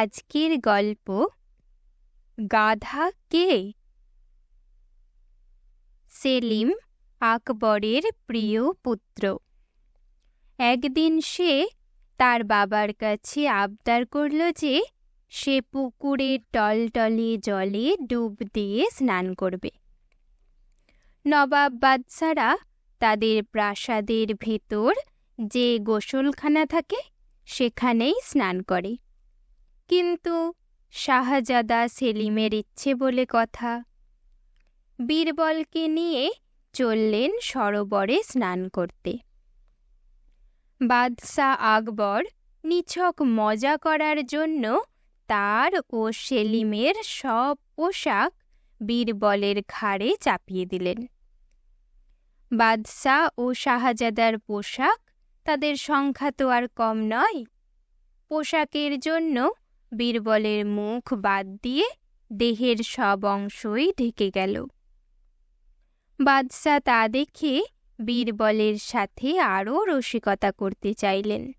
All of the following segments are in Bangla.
আজকের গল্প গাধা কে? সেলিম আকবরের প্রিয় পুত্র। একদিন সে তার বাবার কাছে আবদার করল যে সে পুকুরের টলটলে জলে ডুব দিয়ে স্নান করবে। নবাব বাদশারা তাদের প্রাসাদের ভেতর যে গোসলখানা থাকে, সেখানেই স্নান করে। কিন্তু শাহজাদা সেলিমের ইচ্ছে বলে কথা। বীরবলকে নিয়ে চললেন সরোবরে স্নান করতে। বাদশাহ আকবর নিছক মজা করার জন্য তার ও সেলিমের সব পোশাক বীরবলের ঘাড়ে চাপিয়ে দিলেন। বাদশাহ ও শাহজাদার পোশাক তাদের সংখ্যা তো আর কম নয়। পোশাকের জন্য বীরবলের মুখ বাদ দিয়ে দেহের সব অংশই ঢেকে গেল। বাদশাহ তা দেখে বীরবলের সাথে আরও রসিকতা করতে চাইলেন।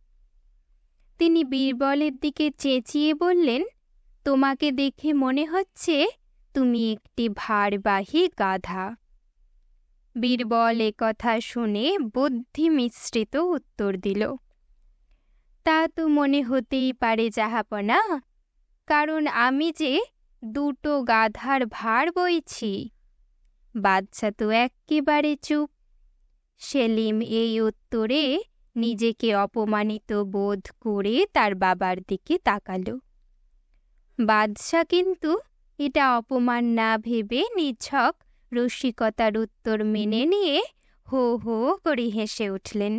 তিনি বীরবলের দিকে চেঁচিয়ে বললেন, তোমাকে দেখে মনে হচ্ছে তুমি একটি ভারবাহী গাধা। বীরবল কথা শুনে বুদ্ধি মিশ্রিত উত্তর দিল, তা তো মনে হতেই পারে যাহাপনা কারণ আমি যে দুটো গাধার ভার বইছি। বাচ্চা তো একেবারে চুপ। সেলিম এই উত্তরে নিজেকে অপমানিত বোধ করে তার বাবার দিকে তাকালো। বাদশাহ কিন্তু এটা অপমান না ভেবে নিছক রসিকতার উত্তর মেনে নিয়ে হো হো করে হেসে উঠলেন।